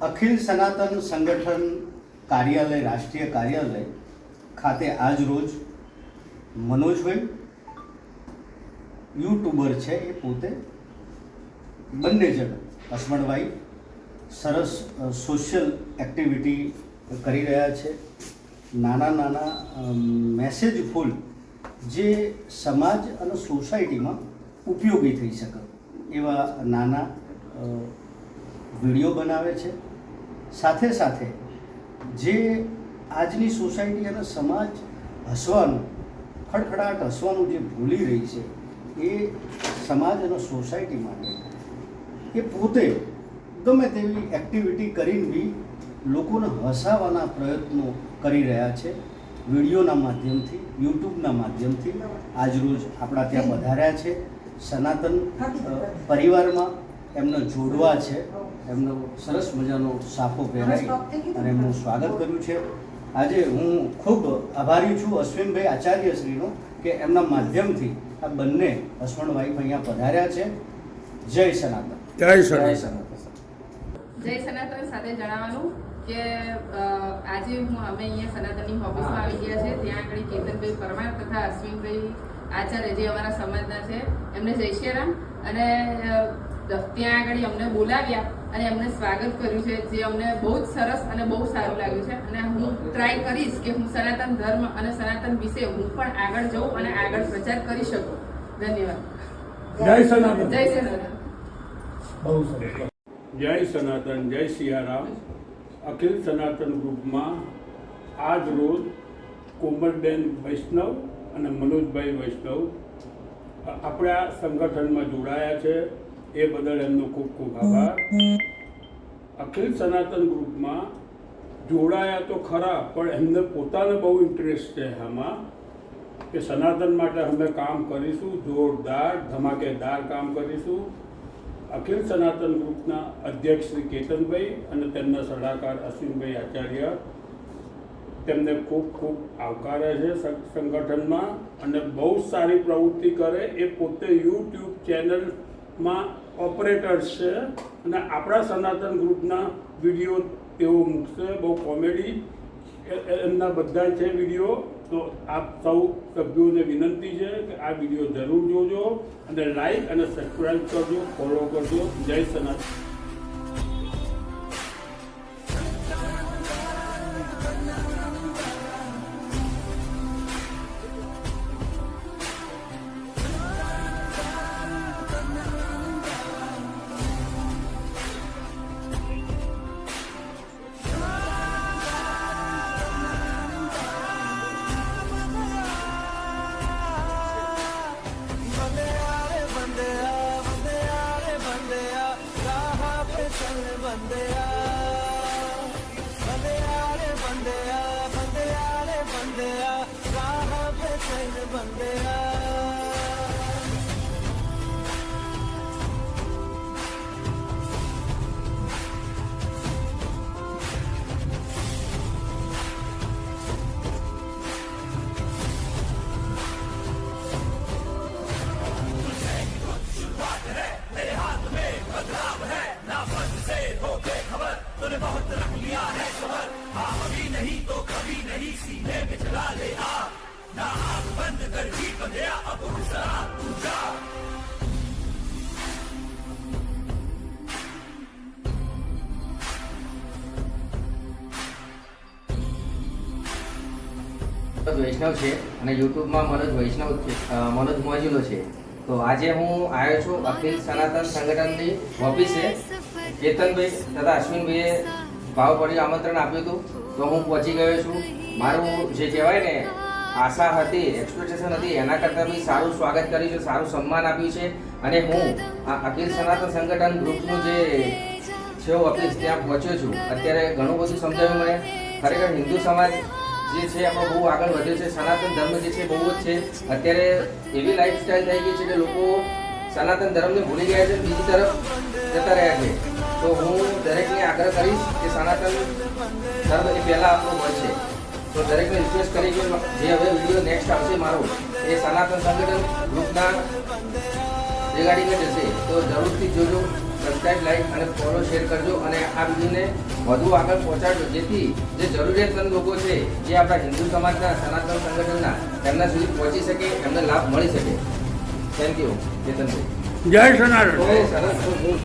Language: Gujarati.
અખિલ સનાતન સંગઠન કાર્યાલય, રાષ્ટ્રીય કાર્યાલય ખાતે આજ રોજ મનોજભાઈ યુટ્યુબર છે એ પોતે, બંને જણ, હસમણભાઈ, સરસ સોશિયલ એક્ટિવિટી કરી રહ્યા છે. નાના નાના મેસેજફુલ જે સમાજ અને સોસાયટીમાં ઉપયોગી થઈ શકે એવા નાના વીડિયો બનાવે છે. સાથે સાથે જે આજની સોસાયટી અને સમાજ હસવાનું, ખડખડાટ હસવાનું જે ભૂલી રહી છે, એ સમાજ અને સોસાયટી માટે એ પોતે ગમે તેવી એક્ટિવિટી કરીને બી લોકોને હસાવવાના પ્રયત્નો કરી રહ્યા છે. વિડીયોના માધ્યમથી, યુટ્યુબના માધ્યમથી આજરોજ આપણા ત્યાં વધાર્યા છે. સનાતન પરિવારમાં એમને જોડવા છે. એમનો સરસ મજાનો સાફો પહેરાવી અને એમનું સ્વાગત કર્યું છે. આજે હું ખૂબ આભારી છું અશ્વિનભાઈ આચાર્યશ્રીનો કે એમના માધ્યમથી આ બંને હસમણભાઈ અહીંયા પધાર્યા છે. જય સનાતન. જય સનાતન. જય સનાતન સાથે જણાવવાનું કે આજે હું અમે અહીંયા સનાતનની ઓફિસમાં આવી ગયા છે. ત્યાં આગળ કેતનભાઈ પરમાર તથા અશ્વિનભાઈ આચાર્ય જે અમારા સમાજના છે એમને જય શ્રી રામ. અને ત્યાં આગળ અમને બોલાવ્યા. અને એમને સ્વાગત કર્યું છે જે અમને બહુ જ સરસ અને બહુ સારું લાગ્યું છે. અને હું ટ્રાય કરીશ કે હું સનાતન ધર્મ અને સનાતન વિશે હું પણ આગળ જઉં અને આગળ પ્રચાર કરી શકું. ધન્યવાદ. જય સનાતન. જય સનાતન. બહુ સરસ. જય સનાતન જય સિયારામ. અખિલ સનાતન ગ્રુપમાં આજ રોજ કોમલબેન વૈષ્ણવ અને મનોજભાઈ વૈષ્ણવ આપણા સંગઠનમાં જોડાયા છે. એ બદલ એમનો ખૂબ ખૂબ આભાર. અખિલ સનાતન ગ્રુપમાં જોડાયા તો ખરા, પણ એમને પોતાને બહુ ઇન્ટરેસ્ટ છે આમાં, કે સનાતન માટે અમે કામ કરીશું, જોરદાર, ધમાકેદાર કામ કરીશું. અખિલ સનાતન ગ્રુપના અધ્યક્ષ શ્રી કેતનભાઈ અને તેમના સલાહકાર અશ્વિનભાઈ આચાર્ય, તેમને ખૂબ ખૂબ આવકારે છે સંગઠનમાં અને બહુ સારી પ્રવૃત્તિ કરે. એ પોતે યુટ્યુબ ચેનલમાં ઓપરેટર્સ છે અને આપણા સનાતન ગ્રુપના વીડિયો તેઓ મૂકશે. બહુ કોમેડી એમના બધા છે વીડિયો. તો આપ સૌ સભ્યોને વિનંતી છે કે આ વીડિયો જરૂર જોજો અને લાઈક અને સબસ્ક્રાઈબ કરજો ફોલો કરજો. જય સનાતન. ਬੰਦਿਆ ਬੰਦਿਆਲੇ ਬੰਦਿਆ ਬੰਦਿਆਲੇ ਬੰਦਿਆ ਰਾਹ ਪੇ ਚੈਨ ਬੰਦਿਆ। तूने बहुत रख लिया है सबर हाँ अभी नहीं तो कभी नहीं सीने में चला ले आ ना आँख बंद कर जी बंधिया अब उठ सरा तू વૈષ્ણવ છે અને યુટ્યુબમાં મનોજ વૈષ્ણવ મનોજ મોજીલો છે. તો આજે હું આવ્યો છું અખિલ સનાતન સંગઠનની ઓફિસે કેતનભાઈ તથા અશ્વિનભાઈએ ભાવભર્યું આમંત્રણ આપ્યું હતું. તો હું પહોંચી ગયો છું. મારું જે કહેવાય ને, આશા હતી એક્સપેક્ટેશન હતી, એના કરતાં બી સારું સ્વાગત કર્યું છે, સારું સન્માન આપ્યું છે. અને હું આ અખિલ સનાતન સંગઠન ગ્રુપનું જે છે ઓફિસ ત્યાં પહોંચ્યો છું, અત્યારે ઘણું બધું સમજાવ્યું મને. ખરેખર હિન્દુ સમાજ જે છે આપણો બહુ આગળ વધ્યો છે. સનાતન ધર્મ જે છે, બહુ જ છે. અત્યારે એવી લાઈફસ્ટાઈલ થઈ ગઈ છે કે લોકો સનાતન ધર્મને ભૂલી ગયા છે, બીજી તરફ જતા રહ્યા છે. તો હું દરેકને આગ્રહ કરીશ કે સનાતન ધર્મ એ પહેલાં આપણો હોય છે. તો દરેકને રિક્વેસ્ટ કરી કે જે હવે વીડિયો નેક્સ્ટ આવશે મારો, એ સનાતન સંગઠન ગ્રુપના રેગાડીને જશે. તો જરૂરથી જોજો સબસ્ક્રાઇબ લાઈક અને ફોલો શેર કરજો અને આ વિડીયોને વધુ આગળ પહોંચાડજો. જેથી જે જરૂરિયાતમંદ લોકો છે, જે આપણા હિન્દુ સમાજના, સનાતન સંગઠનના તેમના સુધી પહોંચી શકે, એમને લાભ મળી શકે. થેન્ક યુ કેતનભાઈ જય સનાતન.